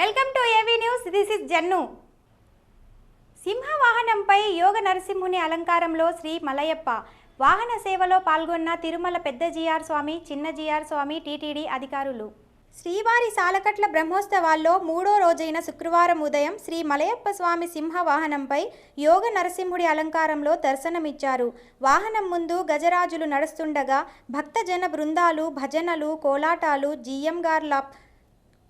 Welcome to AV news. This is Jannu సింహవాహనంపై యోగ నరసింహుని అలంకారంలో శ్రీ మలయప్ప. వాహన సేవలో పాల్గొన్న తిరుమల పెద్ద జిఆర్ స్వామి చిన్న జిఆర్ స్వామి టీటీడీ అధికారులు. శ్రీవారి సాలకట్ల బ్రహ్మోత్సవాల్లో మూడో రోజైన శుక్రవారం ఉదయం శ్రీ మలయప్ప స్వామి సింహ వాహనంపై యోగ నరసింహుడి అలంకారంలో దర్శనమిచ్చారు. వాహనం ముందు గజరాజులు నడుస్తుండగా భక్తజన బృందాలు భజనలు కోలాటాలు జియ్యంగార్ల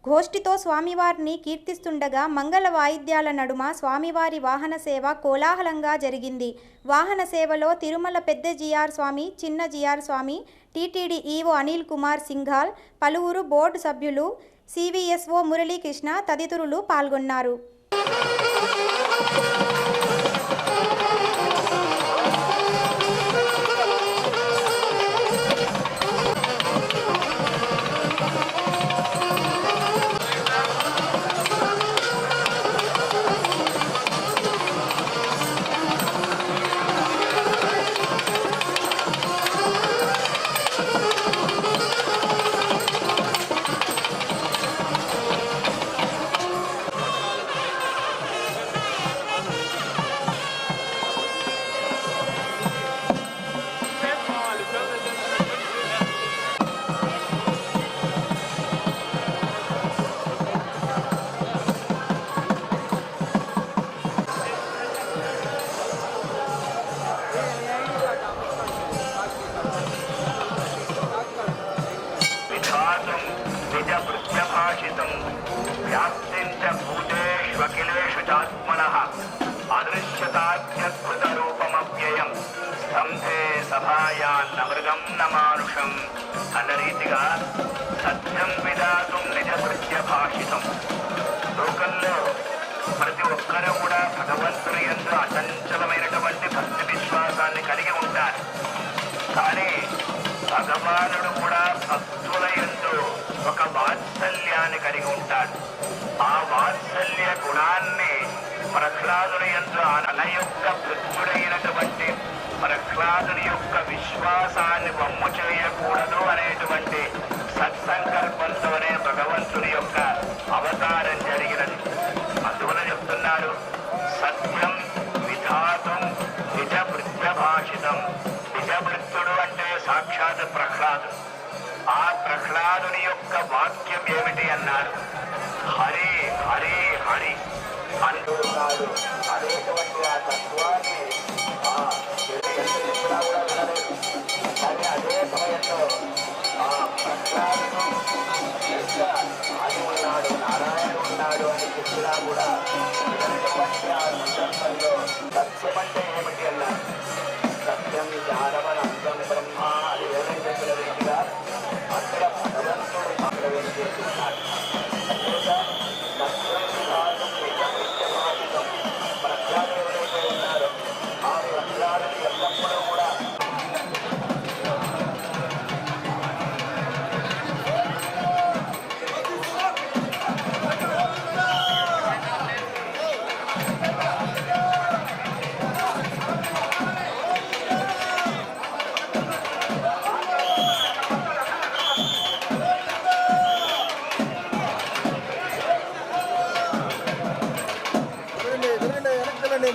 గోష్ఠితో స్వామివారిని కీర్తిస్తుండగా మంగళ వాయిద్యాల నడుమ స్వామివారి వాహన సేవ కోలాహలంగా జరిగింది. వాహన సేవలో తిరుమల పెద్ద జిఆర్ స్వామి చిన్న జిఆర్ స్వామి టీటీడీ ఈవో అనిల్ కుమార్ సింఘాల్ పలువురు బోర్డు సభ్యులు సివిఎస్ఓ మురళీకృష్ణ తదితరులు పాల్గొన్నారు. అదృశ్యతాత్యద్భుతరూపమవ్యయం స్తంభే సభాయాన్నమృగం నమానుషం. మానుషం అన్న రీతిగా సత్యం విధాతుం నిజభృత్య భాషితం లోకంలో ప్రతి ఒక్కరూ కూడా భగవంతుని ఎందు అచంచలమైనటువంటి భక్తి విశ్వాసాన్ని కలిగి ఉంటారు. కానీ భగవానుడు కూడా భక్తుల ఎందు ఒక వాత్సల్యాన్ని కలిగి ఉంటాడు. ఆ వాత్సల్య గుణాన్ని ప్రహ్లాదుని యందు తన యొక్క భక్తుడైనటువంటి ప్రహ్లాదుని యొక్క విశ్వాసాన్ని వమ్ము చేయకూడదు అనేటువంటి సత్సంకల్పంతోనే భగవంతుని యొక్క అవతారం జరిగినది. అందువల్ల చెప్తున్నారు సత్యం విధాతం నిజ భాషితం నిజభృత్తుడు అంటే సాక్షాత్ ప్రహ్లాదు. ఆ ప్రహ్లాదుని యొక్క వాక్యం ఏమిటి అన్నారు ఉన్నాడు కూడా సందర్భంలో సత్యం అంటే ఏమిటి అన్నారు సత్యం బ్రహ్మ అది వేదం అక్కడ భగవంతుడు అక్కడ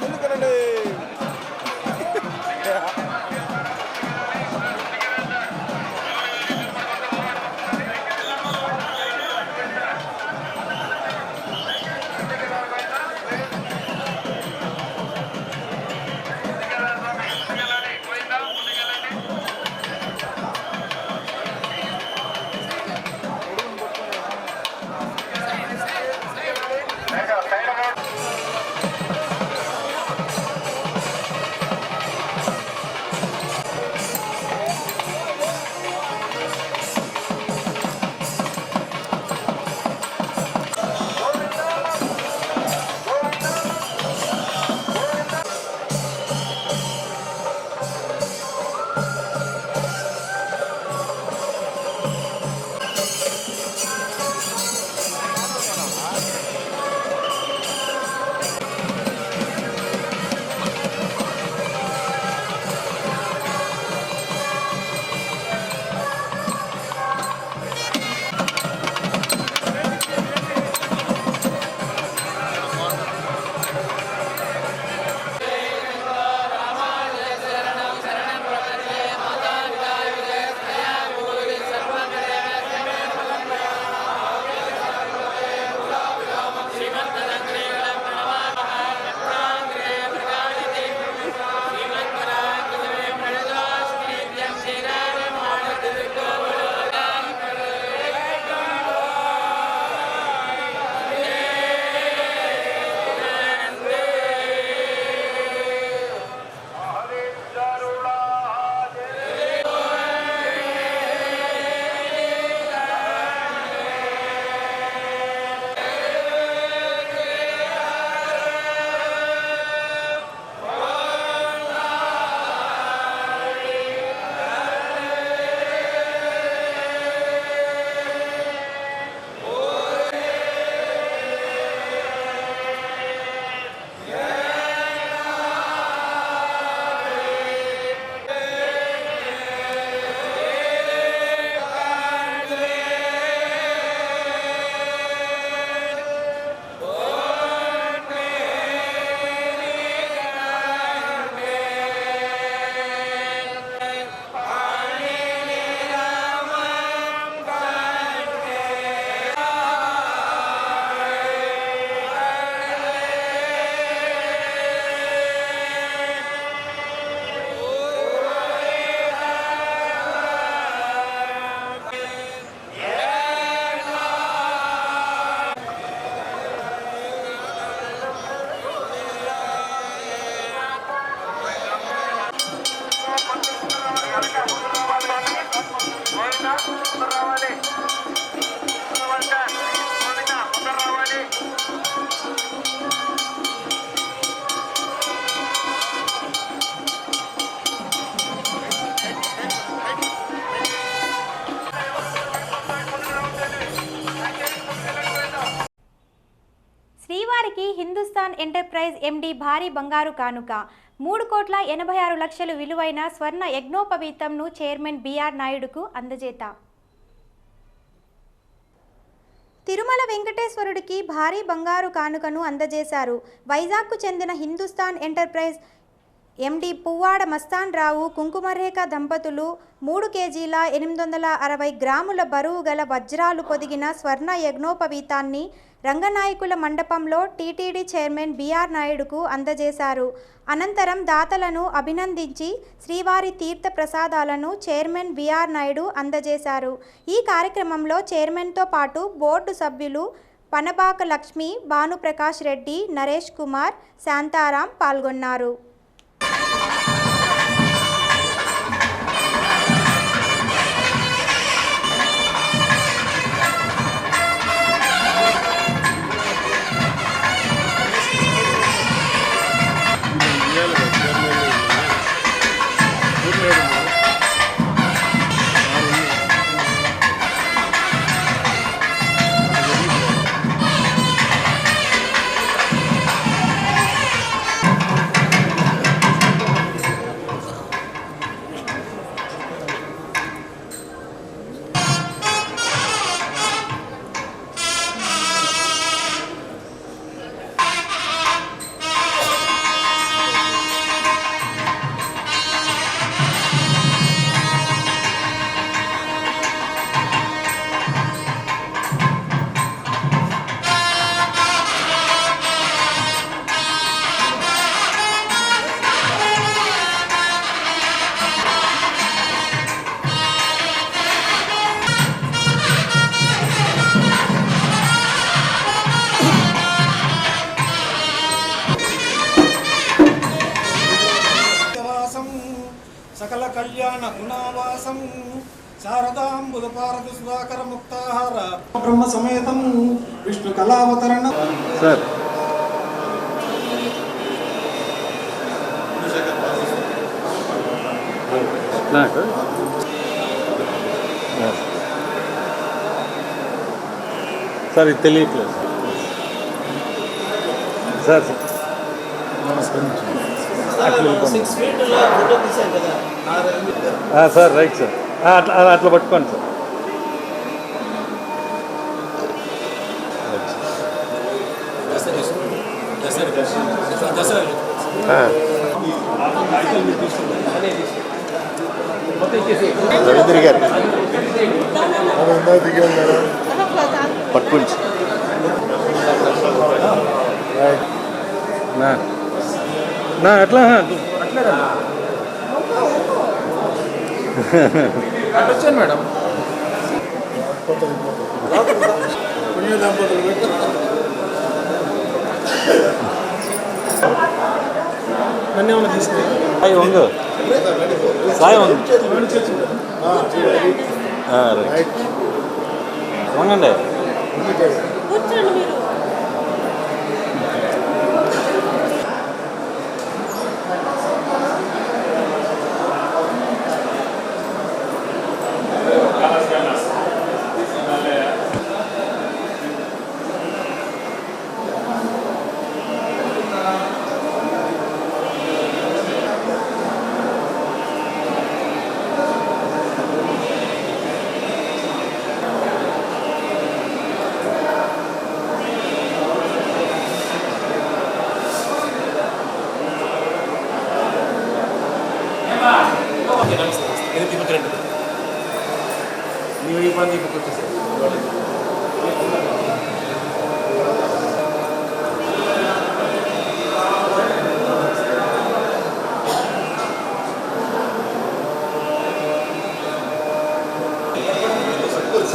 look at Hindustan enterprise MD భారీ బంగారు కానుక. మూడు కోట్ల ఎనభై ఆరు లక్షలు విలువైన స్వర్ణ యజ్ఞోపవీతంను చైర్మన్ బిఆర్ నాయుడుకు అందజేత. తిరుమల వెంకటేశ్వరుడికి భారీ బంగారు కానుకను అందజేశారు. వైజాగ్కు చెందిన హిందుస్థాన్ ఎంటర్ప్రైజ్ ఎండి పువ్వాడ మస్తాన్ రావు కుంకుమరేఖ దంపతులు మూడు కేజీల ఎనిమిది వందల అరవై గ్రాముల బరువు గల వజ్రాలు పొదిగిన స్వర్ణ యజ్ఞోపవీతాన్ని రంగనాయకుల మండపంలో టీటీడీ చైర్మన్ బిఆర్ నాయుడుకు అందజేశారు. అనంతరం దాతలను అభినందించి శ్రీవారి తీర్థ ప్రసాదాలను చైర్మన్ బిఆర్ నాయుడు అందజేశారు. ఈ కార్యక్రమంలో చైర్మన్తో పాటు బోర్డు సభ్యులు పనబాక లక్ష్మి భానుప్రకాష్ రెడ్డి నరేష్ కుమార్ శాంతారాం పాల్గొన్నారు. కళ్యాణ గుణావాసం శారదాంబుద పారద సుధాకర ముక్తాహార. బ్రహ్మ సమేతం విష్ణు కళావతరణ. సార్. నాకు? సార్ ఇది తెలియట్లేదు. Sir sir. అట్లా. ఆ, సార్ రైట్ సార్ అట్లా అట్లా పట్టుకోండి సార్. రవీంద్ర గారు పట్టుకోండి నా నా అట్లా వచ్చాను మేడం. నన్ను ఏమైనా తీసుకుని సాయి వంగు. సాయి వంగు. ఆ, రైట్ వంగండి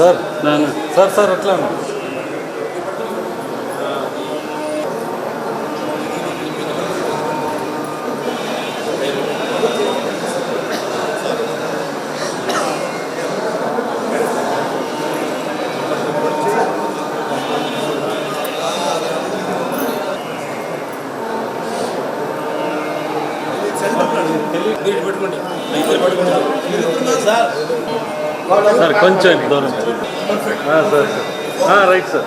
సార్ సార్ సార్ అట్లా సార్ సార్ కొంచెం దూరం ఆ, సార్ సార్ రైట్ సార్